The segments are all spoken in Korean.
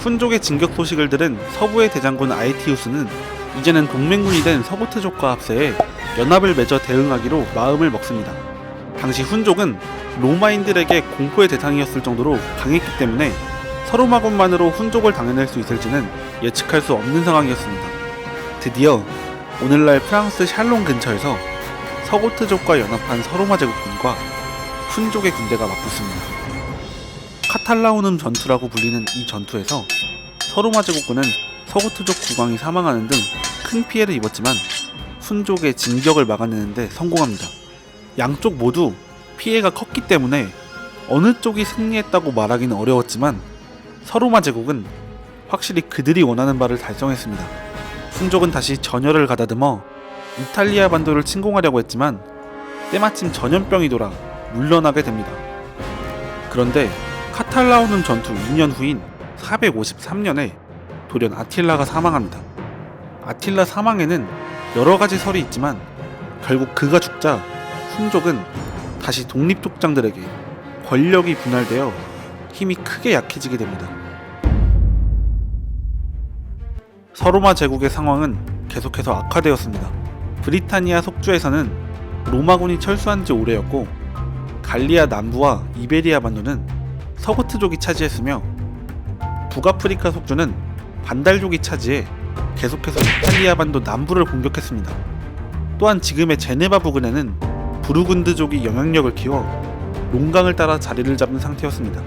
훈족의 진격 소식을 들은 서부의 대장군 아에티우스는 이제는 동맹군이 된 서고트족과 합세해 연합을 맺어 대응하기로 마음을 먹습니다. 당시 훈족은 로마인들에게 공포의 대상이었을 정도로 강했기 때문에 서로마군만으로 훈족을 당해낼 수 있을지는 예측할 수 없는 상황이었습니다. 드디어 오늘날 프랑스 샬론 근처에서 서고트족과 연합한 서로마 제국군과 훈족의 군대가 맞붙습니다. 카탈라우눔 전투라고 불리는 이 전투에서 서로마 제국군은 서고트족 국왕이 사망하는 등 큰 피해를 입었지만 훈족의 진격을 막아내는데 성공합니다. 양쪽 모두 피해가 컸기 때문에 어느 쪽이 승리했다고 말하기는 어려웠지만 서로마 제국은 확실히 그들이 원하는 바를 달성했습니다. 훈족은 다시 전열을 가다듬어 이탈리아 반도를 침공하려고 했지만 때마침 전염병이 돌아 물러나게 됩니다. 그런데 카탈라우는 전투 2년 후인 453년에 돌연 아틸라가 사망합니다. 아틸라 사망에는 여러 가지 설이 있지만 결국 그가 죽자 훈족은 다시 독립족장들에게 권력이 분할되어 힘이 크게 약해지게 됩니다. 서로마 제국의 상황은 계속해서 악화되었습니다. 브리타니아 속주에서는 로마군이 철수한 지 오래였고 갈리아 남부와 이베리아 반도는 서고트족이 차지했으며 북아프리카 속주는 반달족이 차지해 계속해서 이탈리아 반도 남부를 공격했습니다. 또한 지금의 제네바 부근에는 부르군드족이 영향력을 키워 롱강을 따라 자리를 잡은 상태였습니다.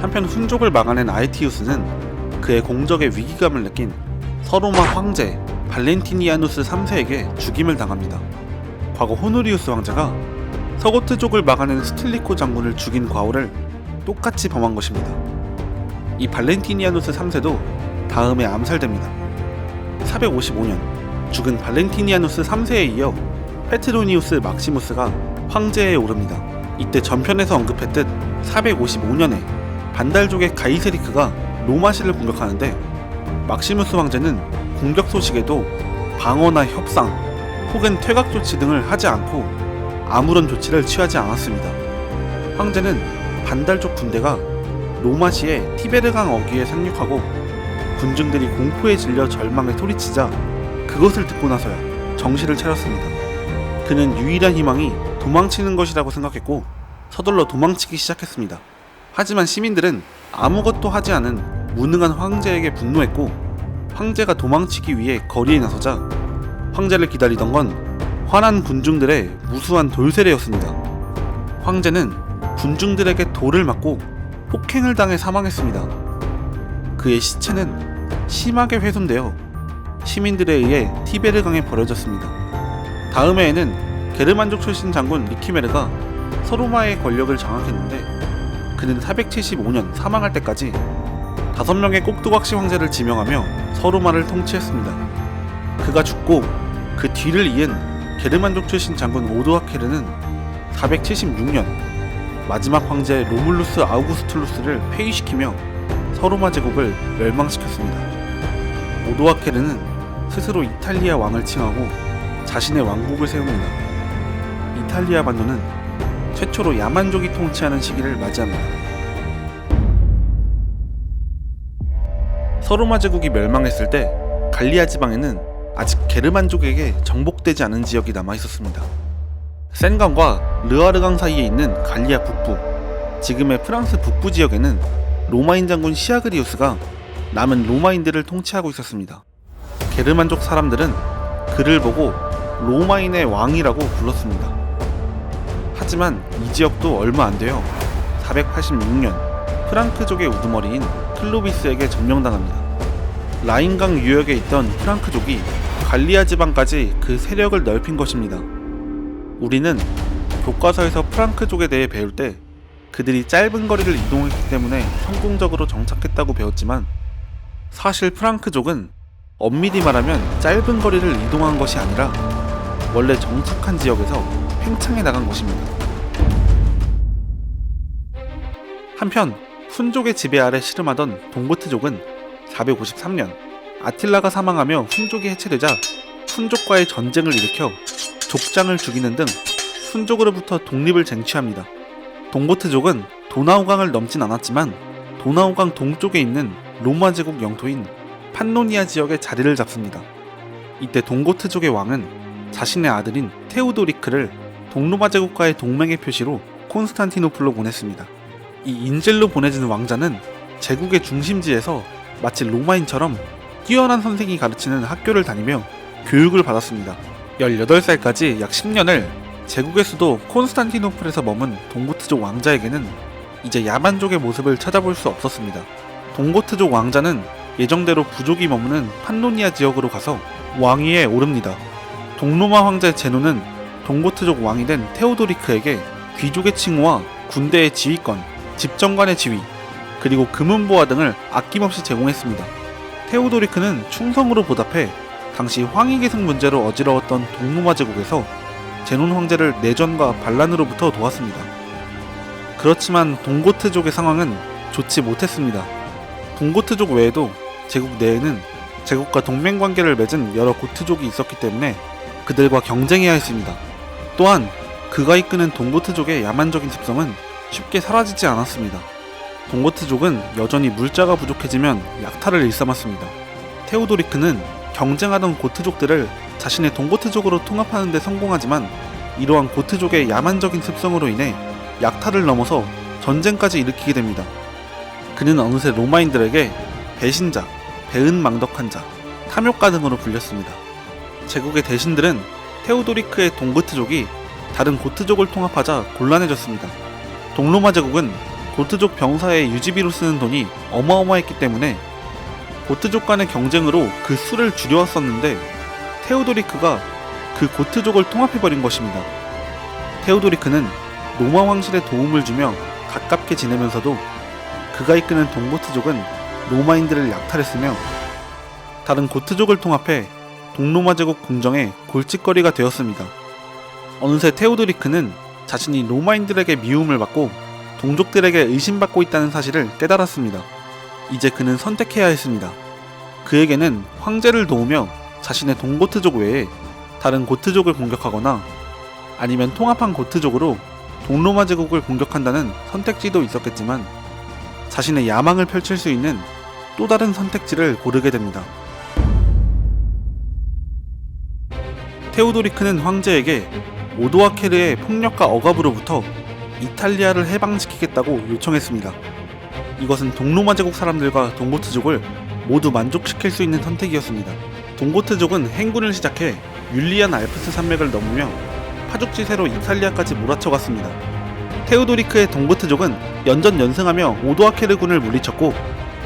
한편 훈족을 막아낸 아에티우스는 그의 공적의 위기감을 느낀 서로마 황제 발렌티니아누스 3세에게 죽임을 당합니다. 과거 호노리우스 황제가 서고트족을 막아낸 스틸리코 장군을 죽인 과오를 똑같이 범한 것입니다. 이 발렌티니아누스 3세도 다음에 암살됩니다. 455년 죽은 발렌티니아누스 3세에 이어 페트로니우스 막시무스가 황제에 오릅니다. 이때 전편에서 언급했듯 455년에 반달족의 가이세리크가 로마시를 공격하는데 막시무스 황제는 공격 소식에도 방어나 협상 혹은 퇴각 조치 등을 하지 않고 아무런 조치를 취하지 않았습니다. 황제는 반달족 군대가 로마시의 티베르강 어귀에 상륙하고 군중들이 공포에 질려 절망에 소리치자 그것을 듣고 나서야 정신을 차렸습니다. 그는 유일한 희망이 도망치는 것이라고 생각했고 서둘러 도망치기 시작했습니다. 하지만 시민들은 아무것도 하지 않은 무능한 황제에게 분노했고 황제가 도망치기 위해 거리에 나서자 황제를 기다리던 건 화난 군중들의 무수한 돌세례였습니다. 황제는 군중들에게 돌을 맞고 폭행을 당해 사망했습니다. 그의 시체는 심하게 훼손되어 시민들에 의해 티베르강에 버려졌습니다. 다음 해에는 게르만족 출신 장군 리키메르가 서로마의 권력을 장악했는데 그는 475년 사망할 때까지 다섯 명의 꼭두각시 황제를 지명하며 서로마를 통치했습니다. 그가 죽고 그 뒤를 이은 게르만족 출신 장군 오도아케르는 476년 마지막 황제 로물루스 아우구스툴루스를 폐위시키며 서로마 제국을 멸망시켰습니다. 오도아케르는 스스로 이탈리아 왕을 칭하고 자신의 왕국을 세웁니다. 이탈리아 반도는 최초로 야만족이 통치하는 시기를 맞이합니다. 서로마 제국이 멸망했을 때 갈리아 지방에는 아직 게르만족에게 정복되지 않은 지역이 남아 있었습니다. 센강과 르아르강 사이에 있는 갈리아 북부, 지금의 프랑스 북부 지역에는 로마인 장군 시아그리우스가 남은 로마인들을 통치하고 있었습니다. 게르만족 사람들은 그를 보고 로마인의 왕이라고 불렀습니다. 하지만 이 지역도 얼마 안 돼요. 486년 프랑크족의 우두머리인 클로비스에게 점령당합니다. 라인강 유역에 있던 프랑크족이 갈리아 지방까지 그 세력을 넓힌 것입니다. 우리는 교과서에서 프랑크족에 대해 배울 때 그들이 짧은 거리를 이동했기 때문에 성공적으로 정착했다고 배웠지만 사실 프랑크족은 엄밀히 말하면 짧은 거리를 이동한 것이 아니라 원래 정착한 지역에서 팽창해 나간 것입니다. 한편 훈족의 지배 아래 씨름하던 동고트족은 453년 아틸라가 사망하며 훈족이 해체되자 훈족과의 전쟁을 일으켜 족장을 죽이는 등 훈족으로부터 독립을 쟁취합니다. 동고트족은 도나우강을 넘진 않았지만 도나우강 동쪽에 있는 로마 제국 영토인 판노니아 지역에 자리를 잡습니다. 이때 동고트족의 왕은 자신의 아들인 테오도리크를 동로마 제국과의 동맹의 표시로 콘스탄티노플로 보냈습니다. 이 인젤로 보내진 왕자는 제국의 중심지에서 마치 로마인처럼 뛰어난 선생이 가르치는 학교를 다니며 교육을 받았습니다. 18살까지 약 10년을 제국의 수도 콘스탄티노플에서 머문 동고트족 왕자에게는 이제 야만족의 모습을 찾아볼 수 없었습니다. 동고트족 왕자는 예정대로 부족이 머무는 판노니아 지역으로 가서 왕위에 오릅니다. 동로마 황제 제노는 동고트족 왕이 된 테오도리크에게 귀족의 칭호와 군대의 지휘권, 집정관의 지위, 그리고 금은보화 등을 아낌없이 제공했습니다. 테오도리크는 충성으로 보답해 당시 황희계승 문제로 어지러웠던 동로마 제국에서 제논 황제를 내전과 반란으로부터 도왔습니다. 그렇지만 동고트족의 상황은 좋지 못했습니다. 동고트족 외에도 제국 내에는 제국과 동맹 관계를 맺은 여러 고트족이 있었기 때문에 그들과 경쟁해야 했습니다. 또한 그가 이끄는 동고트족의 야만적인 습성은 쉽게 사라지지 않았습니다. 동고트족은 여전히 물자가 부족해지면 약탈을 일삼았습니다. 테오도리크는 경쟁하던 고트족들을 자신의 동고트족으로 통합하는 데 성공하지만 이러한 고트족의 야만적인 습성으로 인해 약탈을 넘어서 전쟁까지 일으키게 됩니다. 그는 어느새 로마인들에게 배신자, 배은망덕한 자, 탐욕가 등으로 불렸습니다. 제국의 대신들은 테오도리크의 동고트족이 다른 고트족을 통합하자 곤란해졌습니다. 동로마 제국은 고트족 병사의 유지비로 쓰는 돈이 어마어마했기 때문에 고트족 간의 경쟁으로 그 수를 줄여왔었는데 테오도리크가 그 고트족을 통합해버린 것입니다. 테오도리크는 로마 왕실에 도움을 주며 가깝게 지내면서도 그가 이끄는 동고트족은 로마인들을 약탈했으며 다른 고트족을 통합해 동로마 제국 궁정의 골칫거리가 되었습니다. 어느새 테오도리크는 자신이 로마인들에게 미움을 받고 동족들에게 의심받고 있다는 사실을 깨달았습니다. 이제 그는 선택해야 했습니다. 그에게는 황제를 도우며 자신의 동고트족 외에 다른 고트족을 공격하거나 아니면 통합한 고트족으로 동로마 제국을 공격한다는 선택지도 있었겠지만 자신의 야망을 펼칠 수 있는 또 다른 선택지를 고르게 됩니다. 테오도리크는 황제에게 오도아케르의 폭력과 억압으로부터 이탈리아를 해방시키겠다고 요청했습니다. 이것은 동로마 제국 사람들과 동고트족을 모두 만족시킬 수 있는 선택이었습니다. 동고트족은 행군을 시작해 율리안 알프스 산맥을 넘으며 파죽지세로 이탈리아까지 몰아쳐갔습니다. 테오도리크의 동고트족은 연전 연승하며 오도아케르군을 물리쳤고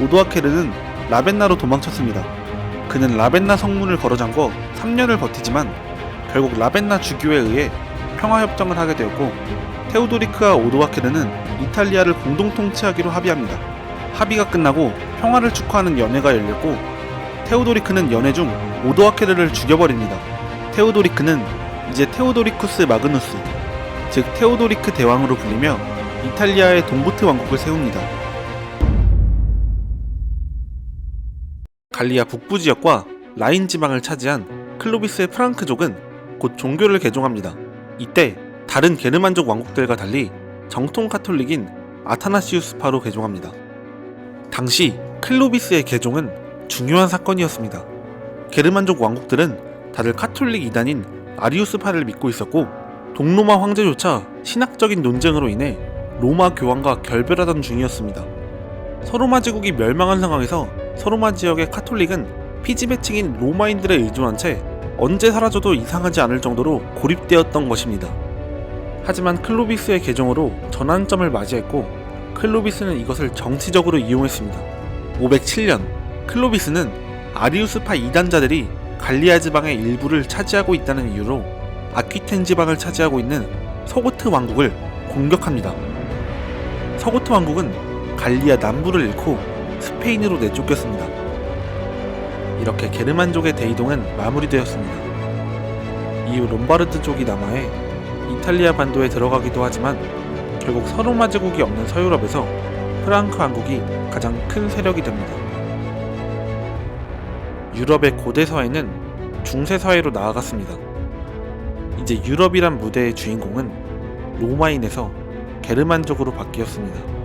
오도아케르는 라벤나로 도망쳤습니다. 그는 라벤나 성문을 걸어잠궈 3년을 버티지만 결국 라벤나 주교에 의해 평화협정을 하게 되었고 테오도리크와 오도아케르는 이탈리아를 공동 통치하기로 합의합니다. 합의가 끝나고 평화를 축하하는 연회가 열렸고 테오도리크는 연회 중 오도아케르를 죽여버립니다. 테오도리크는 이제 테오도리쿠스 마그누스, 즉 테오도리크 대왕으로 불리며 이탈리아의 동고트 왕국을 세웁니다. 갈리아 북부 지역과 라인 지방을 차지한 클로비스의 프랑크족은 곧 종교를 개종합니다. 이때 다른 게르만족 왕국들과 달리 정통 카톨릭인 아타나시우스파로 개종합니다. 당시 클로비스의 개종은 중요한 사건이었습니다. 게르만족 왕국들은 다들 카톨릭 이단인 아리우스파를 믿고 있었고 동로마 황제조차 신학적인 논쟁으로 인해 로마 교황과 결별하던 중이었습니다. 서로마 제국이 멸망한 상황에서 서로마 지역의 카톨릭은 피지배층인 로마인들에 의존한 채 언제 사라져도 이상하지 않을 정도로 고립되었던 것입니다. 하지만 클로비스의 개종으로 전환점을 맞이했고 클로비스는 이것을 정치적으로 이용했습니다. 507년 클로비스는 아리우스파 이단자들이 갈리아 지방의 일부를 차지하고 있다는 이유로 아퀴텐 지방을 차지하고 있는 서고트 왕국을 공격합니다. 서고트 왕국은 갈리아 남부를 잃고 스페인으로 내쫓겼습니다. 이렇게 게르만족의 대이동은 마무리되었습니다. 이후 롬바르드족이 남하해 이탈리아 반도에 들어가기도 하지만 결국 서로마 제국이 없는 서유럽에서 프랑크 왕국이 가장 큰 세력이 됩니다. 유럽의 고대 사회는 중세 사회로 나아갔습니다. 이제 유럽이란 무대의 주인공은 로마인에서 게르만족으로 바뀌었습니다.